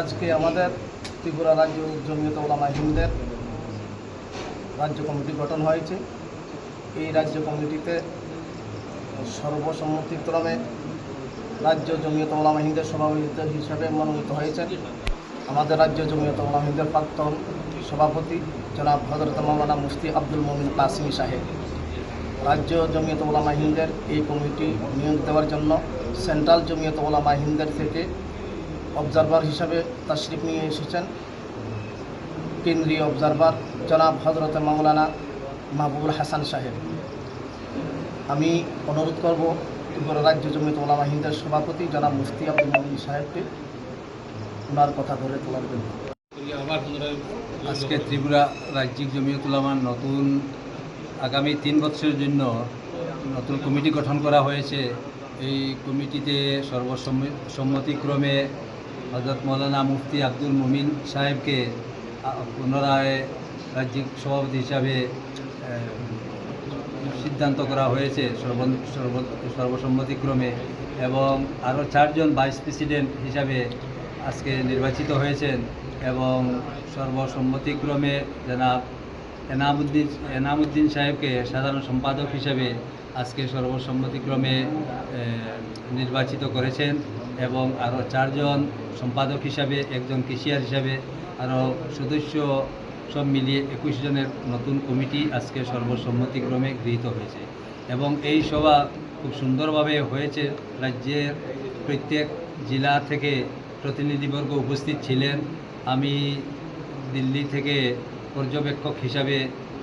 আজকে আমাদের ত্রিপুরা রাজ্য জমিয়ত ওলামা হিন্দের রাজ্য কমিটি গঠন হয়েছে। এই রাজ্য কমিটিতে সর্বসম্মতিক্রমে রাজ্য জমিয়ত ওলামা হিন্দের সভাপতি হিসাবে মনোনীত হয়েছেন। আমাদের রাজ্য জমিয়ত ওলামা হিন্দের প্রাক্তন সভাপতি জনাব হজরত মৌলানা মুফতি আব্দুল মমিন কাসিমি সাহেব। রাজ্য জমিয়ত ওলামা হিন্দের এই কমিটি নিয়োগ দেওয়ার জন্য সেন্ট্রাল জমিয়ত ওলামা হিন্দের থেকে অবজারভার হিসাবে তাশরিফ নিয়ে এসেছেন। কেন্দ্রীয় অবজারভার জনাব হজরত মাওলানা মাহবুবুল হাসান সাহেব। আমি অনুরোধ করব ত্রিপুরা রাজ্য জমিয়ত ওলামা হিন্দের সভাপতি জনাব মুফতি আব্দুল মমিন সাহেবকে ওনার কথা ধরে তোলার জন্য। আজকে ত্রিপুরা রাজ্যিক জমিয়ত উলামার নতুন আগামী তিন বছরের জন্য নতুন কমিটি গঠন করা হয়েছে। এই কমিটিতে সর্বসম্মতিক্রমে হজরত মৌলানা মুফতি আব্দুল মুমিন সাহেবকে পুনরায় রাজ্যিক সভাপতি হিসাবে সিদ্ধান্ত করা হয়েছে সর্ব সর্ব- সর্বসম্মতিক্রমে এবং আরও চারজন ভাইস প্রেসিডেন্ট হিসাবে আজকে নির্বাচিত হয়েছেন এবং সর্বসম্মতিক্রমে জনাব এনামুদ্দিন এনামুদ্দিন সাহেবকে সাধারণ সম্পাদক হিসাবে আজকে সর্বসম্মতিক্রমে নির্বাচিত করেছেন এবং আরও চারজন সম্পাদক হিসাবে, একজন কেশিয়ার হিসাবে আরও সদস্য সব মিলিয়ে একুশ জনের নতুন কমিটি আজকে সর্বসম্মতিক্রমে গৃহীত হয়েছে। এবং এই সভা খুব সুন্দরভাবে হয়েছে। রাজ্যের প্রত্যেক জেলা থেকে প্রতিনিধিবর্গ উপস্থিত ছিলেন। আমি দিল্লি থেকে পর্যবেক্ষক হিসাবে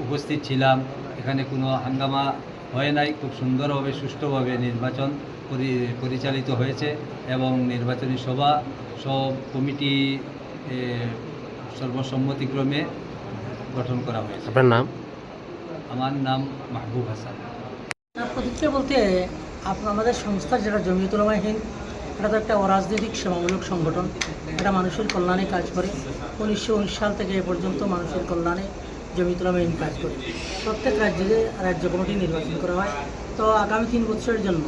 উপস্থিত ছিলাম। এখানে কোনো হাঙ্গামা হয় নাই খুব সুন্দরভাবে সুষ্ঠুভাবে নির্বাচন পরিচালিত হয়েছে এবং নির্বাচনী সভা সব কমিটি সর্বসম্মতিক্রমে গঠন করা হয়েছে। আপনার নাম? আমার নাম মাহবুব হাসান। প্রতিক্রিয়া বলতে আপনার আমাদের সংস্থা যেটা জমিয়তুলামা হিন্দ এটা তো একটা অরাজনৈতিক সেবামূলক সংগঠন। এটা মানুষের কল্যাণে কাজ করে। উনিশশো উনিশ সাল থেকে এ পর্যন্ত মানুষের কল্যাণে জমিয়তুলামা হিন্দ কাজ করে। প্রত্যেক রাজ্যে রাজ্য কমিটি নির্বাচন করা হয়। তো আগামী তিন বছরের জন্য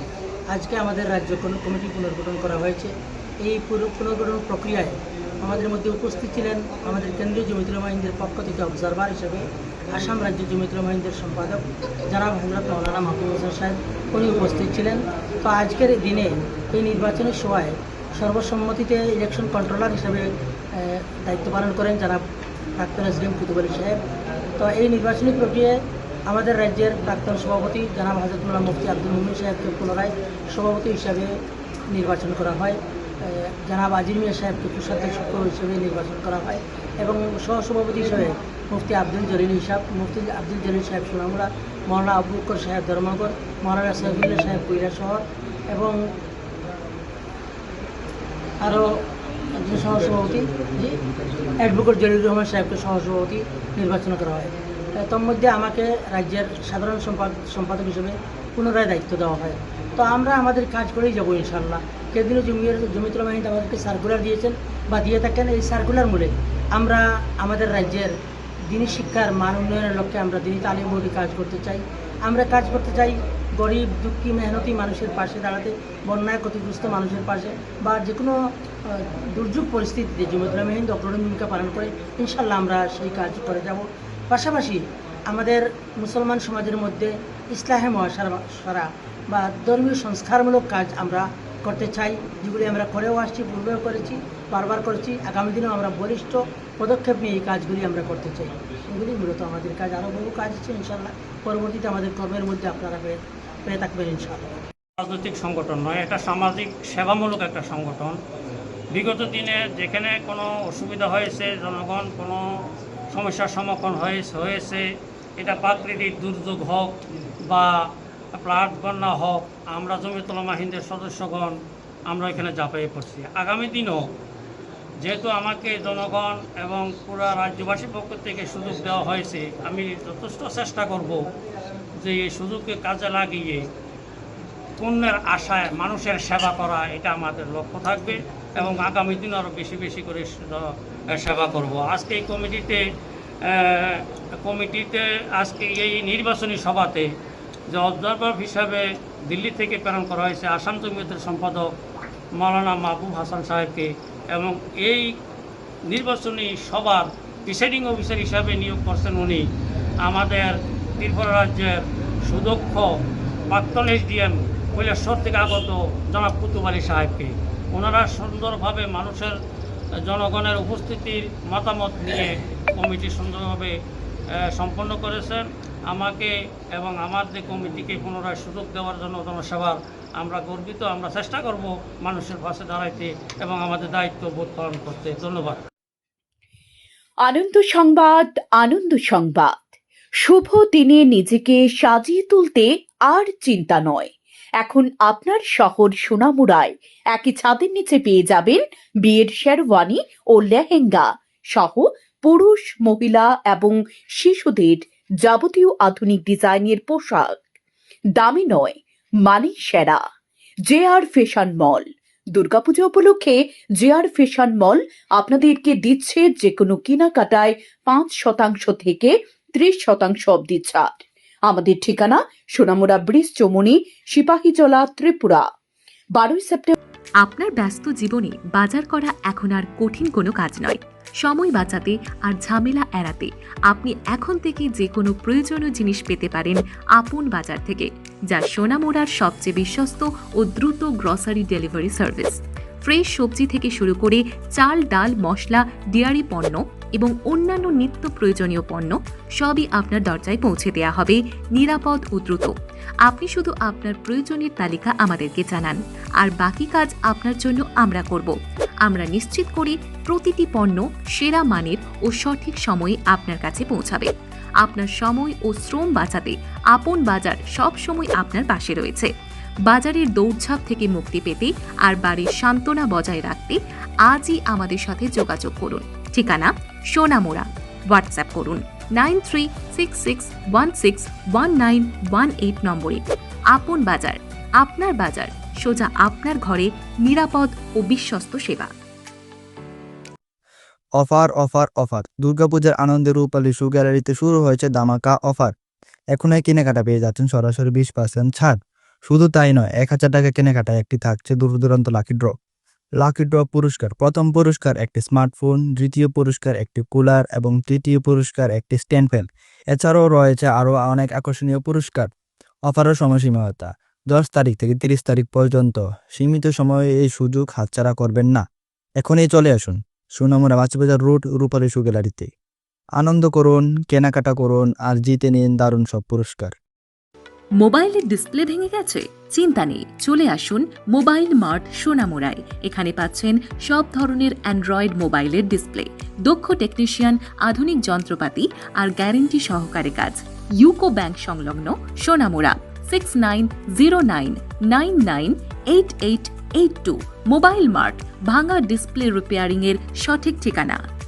আজকে আমাদের রাজ্য কমি- কমিটি পুনর্গঠন করা হয়েছে। এই পুনর- পুনর্গঠন প্রক্রিয়ায় আমাদের মধ্যে উপস্থিত ছিলেন আমাদের কেন্দ্রীয় জমিতুলামা হিন্দের পক্ষ থেকে অবজারভার হিসেবে আসাম রাজ্য জমিতুলামা হিন্দের সম্পাদক জনাব হজরত মৌলানা মাহবুব হোসেন সাহেব, উনি উপস্থিত ছিলেন। তো আজকের দিনে এই নির্বাচনী সভায় সর্বসম্মতিতে ইলেকশন কন্ট্রোলার হিসেবে দায়িত্ব পালন করেন জনাব প্রাক্তন এসডিএম কুতুব আলী সাহেব। তো এই নির্বাচনী প্রক্রিয়ায় আমাদের রাজ্যের প্রাক্তন সভাপতি জনাব হজরতুল্লাহ মুফতি আব্দুল মুমিন সাহেবকে পুনরায় সভাপতি হিসাবে নির্বাচন করা হয়। জনাব আজির মিয়া সাহেবকে কোষাধ্যক্ষ হিসেবে নির্বাচন করা হয় এবং সহসভাপতি হিসেবে মুফতি আব্দুল জলিল হিসাব, মুফতি আব্দুল জলিল সাহেব সোনামুড়া মৌলানা আবু বকর সাহেব ধর্মগর মৌলানা সাহেবুল্লাহ সাহেব কৈরা শহর এবং আরও সহসভাপতি অ্যাডভোকেট জলিল রহমান সাহেবকে সহসভাপতি নির্বাচন করা হয়। তার মধ্যে আমাকে রাজ্যের সাধারণ সম্পাদক সম্পাদক হিসেবে পুনরায় দায়িত্ব দেওয়া হয়। তো আমরা আমাদের কাজ করেই যাব ইনশাল্লাহ কেদিনও জমির জমিতুল বাহিনী আমাদেরকে সার্কুলার দিয়েছেন বা দিয়ে থাকেন। এই সার্কুলার মূলে আমরা আমাদের রাজ্যের দিনী শিক্ষার মান উন্নয়নের লক্ষ্যে আমরা দিনই তালিম বোর্ডে কাজ করতে চাই। আমরা কাজ করতে চাই গরিব, দুঃখী, মেহনতি মানুষের পাশে দাঁড়াতে, বন্যায় ক্ষতিগ্রস্ত মানুষের পাশে বা যে কোনো দুর্যোগ পরিস্থিতিতে জমিতুল্লাহ হিন্দ অগ্রণী ভূমিকা পালন করে ইনশাল্লাহ আমরা সেই কাজ করে যাব। পাশাপাশি আমাদের মুসলমান সমাজের মধ্যে ইসলাহে মহাসারা, সারা বা ধর্মীয় সংস্কারমূলক কাজ আমরা করতে চাই, যেগুলি আমরা করেও আসছি, পূর্বেও করেছি। বারবার করেছি, আগামী দিনেও আমরা বলিষ্ঠ পদক্ষেপ নিয়ে এই কাজগুলি আমরা করতে চাই। এগুলি মূলত আমাদের কাজ, আরও বহু কাজ আছে ইনশাল্লাহ পরবর্তীতে আমাদের কর্মের মধ্যে আপনারা পেয়ে পেয়ে থাকবেন ইনশাল্লাহ রাজনৈতিক সংগঠন নয় এটা সামাজিক, সেবামূলক একটা সংগঠন। বিগত দিনে যেখানে কোনো অসুবিধা হয়েছে, জনগণ কোনো সমস্যার সম্মুখীন হয়েছে হয়েছে, এটা প্রাকৃতিক দুর্যোগ হোক বা প্লাট বন্যা হোক, আমরা জমিতলমা হিন্দের সদস্যগণ, আমরা এখানে ঝাঁপিয়ে পড়ছি আগামী দিনও যেহেতু আমাকে জনগণ এবং পুরা রাজ্যবাসীর পক্ষ থেকে সুযোগ দেওয়া হয়েছে, আমি যথেষ্ট চেষ্টা করব যে এই সুযোগকে কাজে লাগিয়ে পুণ্যের আশায় মানুষের সেবা করা, এটা আমাদের লক্ষ্য থাকবে এবং আগামী দিন আরও বেশি বেশি করে সেবা করব। আজকে এই কমিটিতে কমিটিতে আজকে এই নির্বাচনী সভাতে যে অবজারভার হিসাবে দিল্লি থেকে প্রেরণ করা হয়েছে আসাম জমিয়তের সম্পাদক মাওলানা মাহবুব হাসান সাহেবকে এবং এই নির্বাচনী সভার প্রিসাইডিং অফিসার হিসাবে নিয়োগ করছেন উনি। আমাদের ত্রিপুরা রাজ্যের সুদক্ষ প্রাক্তন এসডিএম কৈলাসর থেকে আগত জনাব কুতুব আলী সাহেবকে। ওনারা সুন্দরভাবে মানুষের, জনগণের উপস্থিতির মতামত নিয়ে কমিটি সুন্দরভাবে সম্পন্ন করেছেন। আমাকে এবং আমার যে কমিটিকে পুনরায় সুযোগ দেওয়ার জন্য জনসেবার আমরা গর্বিত, আমরা চেষ্টা করব মানুষের পাশে দাঁড়াইতে এবং আমাদের দায়িত্ব বোধ পালন করতে। ধন্যবাদ। আনন্দ সংবাদ আনন্দ সংবাদ। শুভ দিনে নিজেকে সাজিয়ে তুলতে আর চিন্তা নয়। এখন আপনার শহর সোনামুড়ায়। একই ছাদের নিচে পেয়ে যাবেন বিয়ের শেরওয়ানি ও লেহেঙ্গা সহ পুরুষ, মহিলা এবং শিশুদের যাবতীয় আধুনিক ডিজাইনের পোশাক। দামি নয় মানে সেরা, J R fashion mall. Durga Puja উপলক্ষে জে আর ফ্যাশন মল আপনাদেরকে দিচ্ছে যে কোনো কেনাকাটায় পাঁচ শতাংশ থেকে ত্রিশ শতাংশ অবধি ছাড়। আমাদের ঠিকানা সোনামুড়া ব্রিজ চমুনি, সিপাহীজলা, ত্রিপুরা। বারোই সেপ্টেম্বর আপনার ব্যস্ত জীবনে বাজার করা এখন আর কঠিন কোনো কাজ নয়। সময় বাঁচাতে আর ঝামেলা এড়াতে আপনি এখন থেকে যে কোনো প্রয়োজনীয় জিনিস পেতে পারেন আপন বাজার থেকে। যা সোনামোড়ার সবচেয়ে বিশ্বস্ত ও দ্রুত গ্রসারি ডেলিভারি সার্ভিস। ফ্রেশ সবজি থেকে শুরু করে চাল, ডাল, মশলা, ডেয়ারি পণ্য এবং অন্যান্য নিত্য প্রয়োজনীয় পণ্য সবই আপনার দরজায় পৌঁছে দেওয়া হবে নিরাপদ ও দ্রুত। আপনি শুধু আপনার প্রয়োজনের তালিকা আমাদেরকে জানান, আর বাকি কাজ আপনার জন্য আমরা করব। আমরা নিশ্চিত করি প্রতিটি পণ্য সেরা মানের ও সঠিক সময়ে আপনার কাছে পৌঁছাবে। আপনার সময় ও শ্রম বাঁচাতে আপন বাজার সব সময় আপনার পাশে রয়েছে। বাজারের দৌড়ঝাঁপ থেকে মুক্তি পেতে আর বাড়ির সান্ত্বনা বজায় রাখতে আজই আমাদের সাথে যোগাযোগ করুন। ঠিকানা সোনামোড়া। হোয়াটসঅ্যাপ করুন nine three six six one six one nine one eight নম্বরে। আপন বাজার, আপনার বাজার, সোজা আপনার ঘরে নিরাপদ ও বিশ্বস্ত সেবা। Offer offer offer. দুর্গাপূজার আনন্দের রূপালী শু গ্যালারিতে শুরু হয়েছে দামাকা অফার। এখন এই কেনাকাটা পেয়ে যাচ্ছেন সরাসরি বিশ পার্সেন্ট ছাড়। শুধু তাই নয়, এক হাজার টাকা কেনাকাটায় একটি থাকছে দূর দূরান্ত লাকি ড্র লাকি ড্র পুরস্কার, প্রথম পুরস্কার একটি স্মার্টফোন দ্বিতীয় পুরস্কার একটি কুলার এবং তৃতীয় পুরস্কার একটি স্ট্যান্ড ফ্যান এছাড়াও রয়েছে আরও অনেক আকর্ষণীয় পুরস্কার। অফারের সময়সীমাতা দশ তারিখ থেকে তিরিশ তারিখ পর্যন্ত। সীমিত সময়ে এই সুযোগ হাতছাড়া করবেন না। এখনই চলে আসুন। সুনামুরা মাছবাজার রোড রূপালী শু গ্যালারিতে আনন্দ করুন, কেনাকাটা করুন, আর জিতে নিন দারুণ সব পুরস্কার। মোবাইলের ডিসপ্লে ভেঙে গেছে? চিন্তা নেই, চলে আসুন মোবাইল মার্ট সোনামোড়ায়। এখানে পাচ্ছেন সব ধরনের অ্যান্ড্রয়েড মোবাইলের ডিসপ্লে। দক্ষ টেকনিশিয়ান, আধুনিক যন্ত্রপাতি আর গ্যারেন্টি সহকারে কাজ। ইউকো ব্যাংক সংলগ্ন Sonamura six nine zero nine nine nine eight eight eight two mobile mart ভাঙা ডিসপ্লে রিপেয়ারিংয়ের সঠিক ঠিকানা।